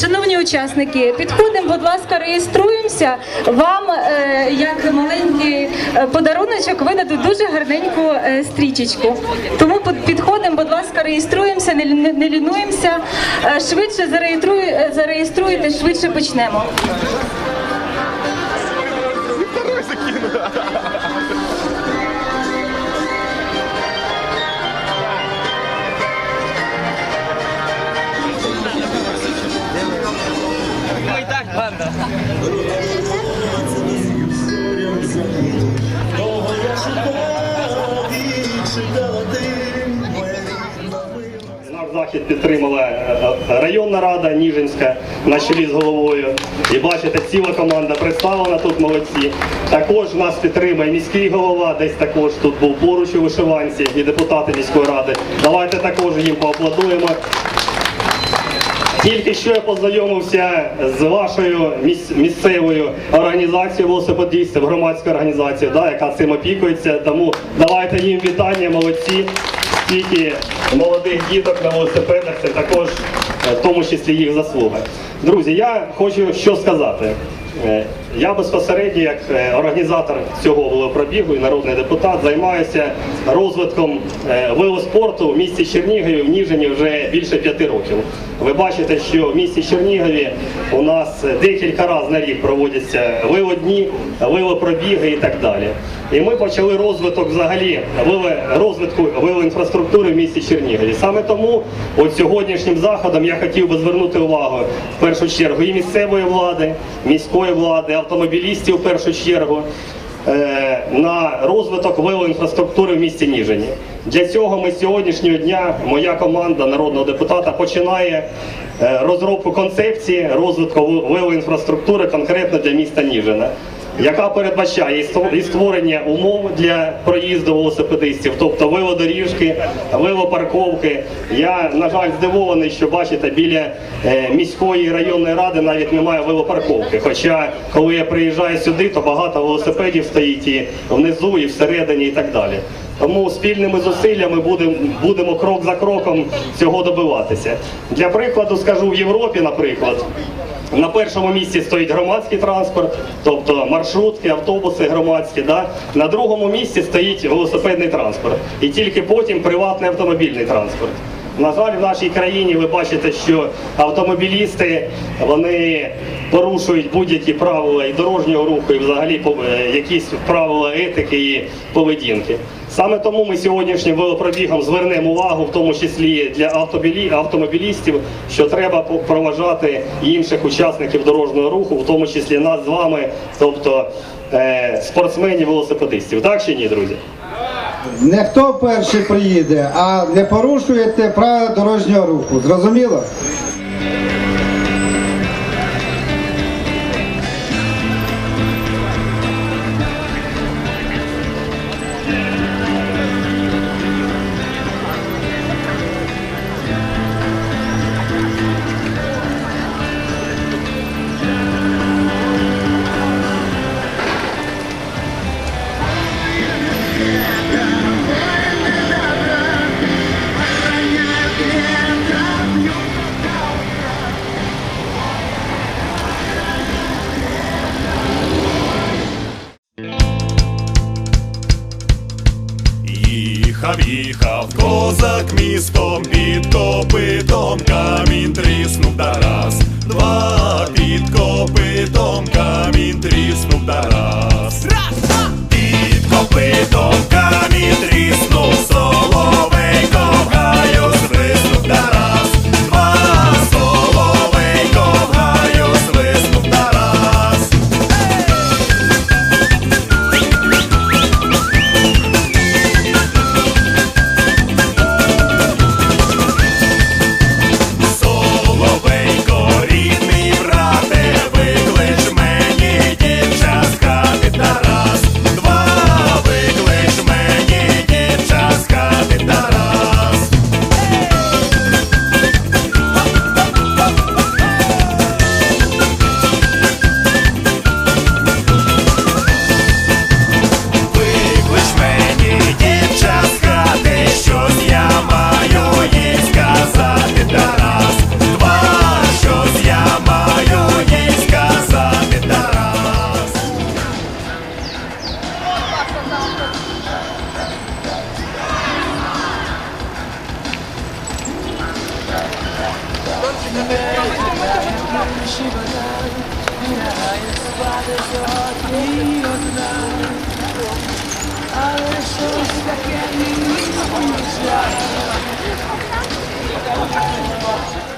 Шановні учасники, підходимо, будь ласка, реєструємося. Вам, е, як маленький е, подаруночок, видадуть дуже гарненьку е, стрічечку. Тому під- підходимо, будь ласка, реєструємося, не, лі- не лінуємося. Швидше зареєструй, е, зареєструєте, швидше почнемо. Наш захід підтримала е, е, районна рада Ніжинська на чолі з головою. І бачите, ціла команда представлена тут молодці. Також нас підтримує міський голова, десь також тут був поруч у вишиванці і депутати міської ради. Давайте також їм поаплодуємо. Тільки що я познайомився з вашою міс- місцевою організацією велосипедистів, громадською організацією, да, яка цим опікується. Тому давайте їм вітання, молодці. Стільки молодих діток на велосипедах, це також е, в тому числі їх заслуга. Друзі, я хочу що сказати. Я безпосередньо, як е, організатор цього велопробігу і народний депутат, займаюся розвитком е, велоспорту в місті Чернігові в Ніжині вже більше п'яти років. Ви бачите, що в місті Чернігові у нас декілька разів на рік проводяться велодні, велопробіги і так далі. І ми почали розвиток взагалі розвитку велоінфраструктури в місті Чернігові. Саме тому от сьогоднішнім заходом я хотів би звернути увагу в першу чергу і місцевої влади, міської влади, автомобілістів в першу чергу. е, На розвиток велоінфраструктури в місті Ніжині. Для цього ми з сьогоднішнього дня, моя команда народного депутата починає е, розробку концепції розвитку велоінфраструктури конкретно для міста Ніжина яка передбачає і створення умов для проїзду велосипедистів, тобто велодоріжки, велопарковки. Я, на жаль, здивований, що бачите, біля е, міської районної ради навіть немає велопарковки. Хоча, коли я приїжджаю сюди, то багато велосипедів стоїть і внизу, і всередині, і так далі. Тому спільними зусиллями будемо будемо крок за кроком цього добиватися. Для прикладу скажу в Європі, наприклад. На першому місці стоїть громадський транспорт, тобто маршрутки, автобуси громадські. Да? На другому місці стоїть велосипедний транспорт. І тільки потім приватний автомобільний транспорт. На жаль, в нашій країні ви бачите, що автомобілісти вони порушують будь-які правила і дорожнього руху, і взагалі якісь правила етики і поведінки. Саме тому ми сьогоднішнім велопробігом звернемо увагу, в тому числі для автомобілістів, що треба проважати інших учасників дорожнього руху, в тому числі нас з вами, тобто е, спортсменів, велосипедистів. Так чи ні, друзі? Не хто перший приїде, а не порушуєте правила дорожнього руху. Зрозуміло? me is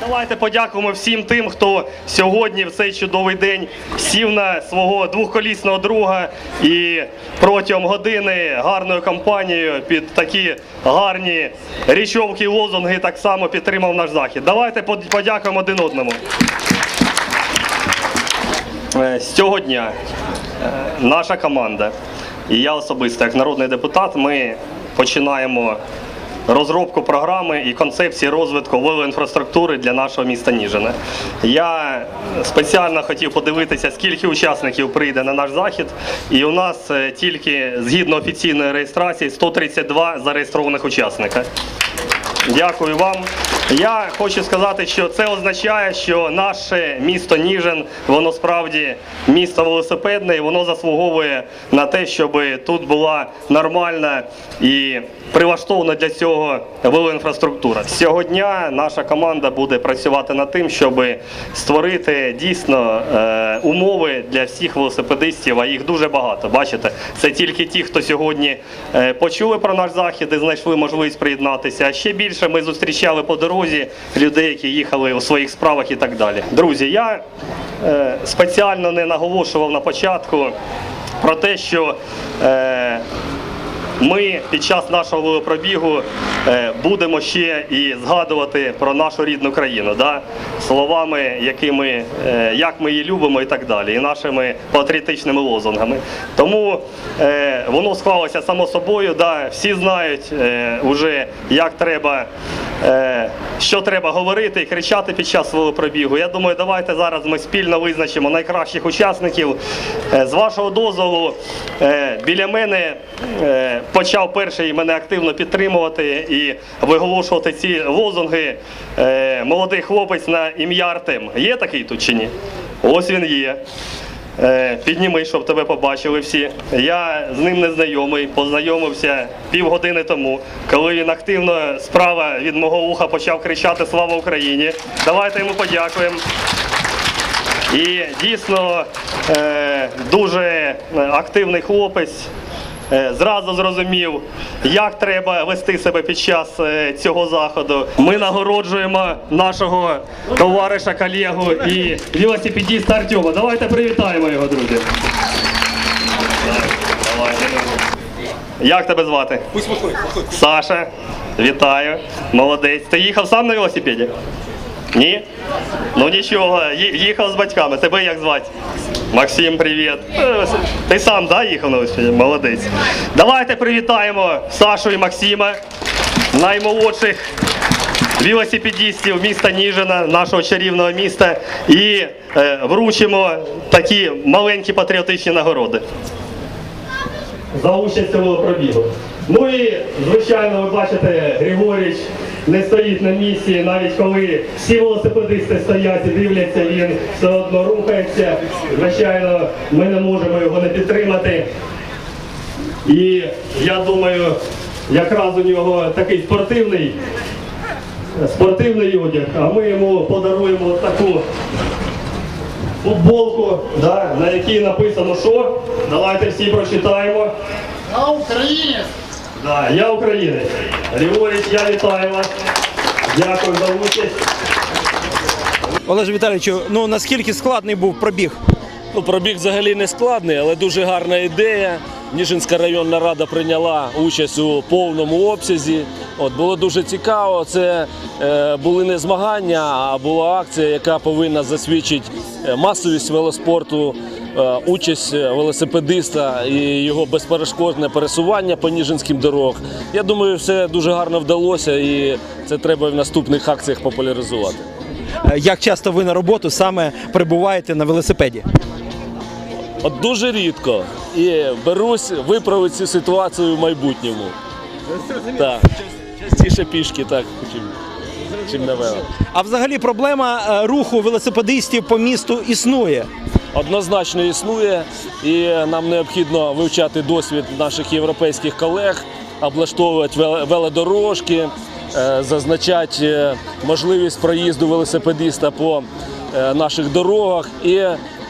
Давайте подякуємо всім тим, хто сьогодні, в цей чудовий день, сів на свого двохколісного друга і протягом години гарною кампанією під такі гарні річовки, лозунги так само підтримав наш захід. Давайте подякуємо один одному. Е, З цього дня е, наша команда і я особисто, як народний депутат, ми починаємо розробку програми і концепції розвитку велоінфраструктури для нашого міста Ніжина. Я спеціально хотів подивитися, скільки учасників прийде на наш захід, і у нас е, тільки згідно офіційної реєстрації 132 зареєстрованих учасника. Дякую вам. Я хочу сказати, що це означає, що наше місто Ніжин, воно справді місто велосипедне, і воно заслуговує на те, щоб тут була нормальна і прилаштована для цього велоінфраструктура. Дня наша команда буде працювати над тим, щоб створити дійсно е, умови для всіх велосипедистів, а їх дуже багато. Бачите, це тільки ті, хто сьогодні е, почули про наш захід і знайшли можливість приєднатися. А ще більше ми зустрічали по дорозі людей, які їхали у своїх справах і так далі. Друзі, я е, спеціально не наголошував на початку про те, що. Е, ми під час нашого велопробігу е, будемо ще і згадувати про нашу рідну країну, да? словами, які ми, як ми її любимо і так далі, і нашими патріотичними лозунгами. Тому е, воно склалося само собою. Да? Всі знають е, уже, як треба. Е, Що треба говорити і кричати під час велопробігу. Я думаю, давайте зараз ми спільно визначимо найкращих учасників. Е, З вашого дозволу, е, біля мене почав перший мене активно підтримувати і виголошувати ці лозунги. Молодий хлопець на ім'я Артем. Є такий тут чи ні? Ось він є. Е, Підніми, щоб тебе побачили всі. Я з ним не знайомий, познайомився півгодини тому, коли він активно справа від мого уха почав кричати Слава Україні. Давайте йому подякуємо. І дійсно е, дуже е, активний хлопець. Е, Зразу зрозумів, як треба вести себе під час е, цього заходу. Ми нагороджуємо нашого товариша, колегу і велосипедиста Артема. Давайте привітаємо його, друзі. Як тебе звати? Саша, вітаю. Молодець. Ти їхав сам на велосипеді? Ні? Ну нічого, їхав з батьками. Тебе як звати? Максим, привіт. Е, Ти сам да, їхав на велосипеді? Молодець. Давайте привітаємо Сашу і Максима, наймолодших велосипедистів міста Ніжина, нашого чарівного міста, і е, вручимо такі маленькі патріотичні нагороди за участь у велопробігу. Ну і, звичайно, ви бачите, Григоріч не стоїть на місці, навіть коли всі велосипедисти стоять і дивляться, він все одно рухається. Звичайно, ми не можемо його не підтримати. І я думаю, якраз у нього такий спортивний, спортивний одяг, а ми йому подаруємо таку футболку, да, на якій написано що. Давайте всі прочитаємо. Я українець. Да, я українець. Ліворіч, я вітаю вас. Дякую за участь. Олеже Віталійовичу, ну наскільки складний був пробіг? Ну, пробіг взагалі не складний, але дуже гарна ідея. Ніжинська районна рада прийняла участь у повному обсязі. От було дуже цікаво. Це е, були не змагання, а була акція, яка повинна засвідчити е, масовість велоспорту, е, участь велосипедиста і його безперешкодне пересування по ніжинським дорогам. Я думаю, все дуже гарно вдалося, і це треба в наступних акціях популяризувати. Е, Як часто ви на роботу саме перебуваєте на велосипеді? От дуже рідко. І берусь виправити цю ситуацію в майбутньому. Так. Частіше пішки, так, чим, чим на вело. А взагалі проблема е, руху велосипедистів по місту існує. Однозначно існує, і нам необхідно вивчати досвід наших європейських колег, облаштовувати вел- велодорожки, е, зазначати е, можливість проїзду велосипедиста по е, наших дорогах і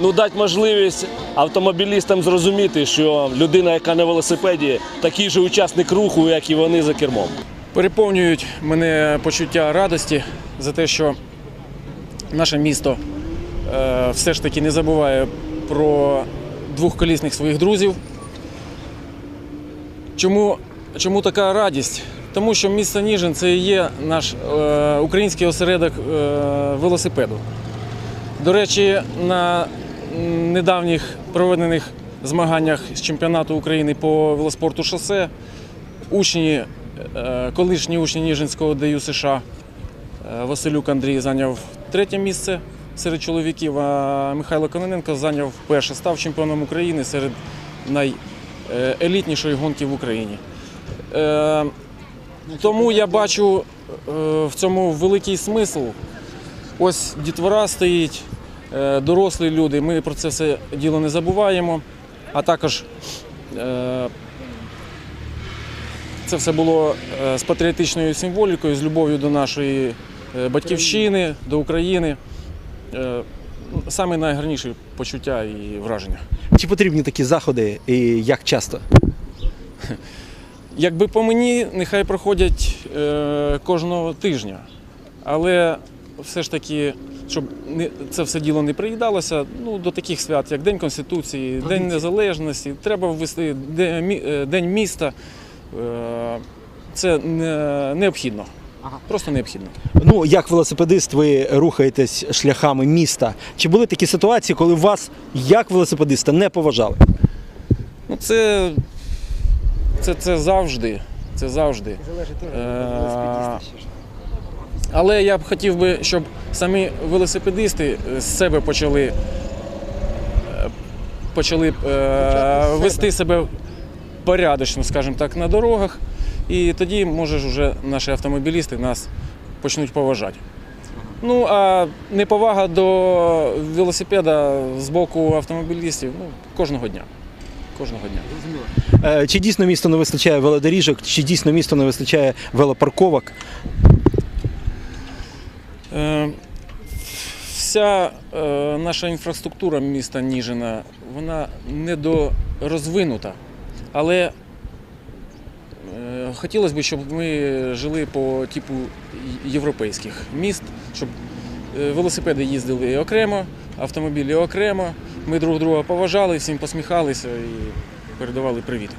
ну, дати можливість автомобілістам зрозуміти, що людина, яка на велосипеді, такий же учасник руху, як і вони за кермом. Переповнюють мене почуття радості за те, що наше місто е, все ж таки не забуває про двохколісних своїх друзів. Чому, чому така радість? Тому що місто Ніжин це і є наш е, український осередок е, велосипеду. До речі, на недавніх проведених змаганнях з чемпіонату України по велоспорту шосе учні, е, колишні учні Ніжинського ДЮ США е, Василюк Андрій зайняв третє місце серед чоловіків, а Михайло Кононенко зайняв перше, став чемпіоном України серед найелітнішої гонки в Україні. Е, Тому я бачу в цьому великий смисл. Ось дітвора стоїть, дорослі люди. Ми про це все діло не забуваємо. А також е, це все було е, з патріотичною символікою, з любов'ю до нашої е, батьківщини, до України. Е, Саме найгарніші почуття і враження. Чи потрібні такі заходи і як часто? Якби по мені, нехай проходять е, кожного тижня. Але все ж таки, щоб це все діло не приїдалося, ну, до таких свят, як День Конституції, День Незалежності, треба ввести День, е, День міста. Е, це не, необхідно. Просто необхідно. Ну, як велосипедист, ви рухаєтесь шляхами міста. Чи були такі ситуації, коли вас як велосипедиста не поважали? Ну, це, це, це завжди. Це завжди. Е, Але я б хотів би, щоб самі велосипедисти з себе почали, е, почали е, вести себе порядочно, скажімо так, на дорогах. І тоді, може, ж уже наші автомобілісти нас почнуть поважати. Ну, а неповага до велосипеда з боку автомобілістів ну, кожного дня. Кожного дня. Е, Чи дійсно місто не вистачає велодоріжок, чи дійсно місто не вистачає велопарковок? Е, Вся е, наша інфраструктура міста Ніжина, вона недорозвинута. Але е, хотілося б, щоб ми жили по типу європейських міст, щоб велосипеди їздили окремо, автомобілі окремо. Ми друг друга поважали, всім посміхалися і передавали привіт.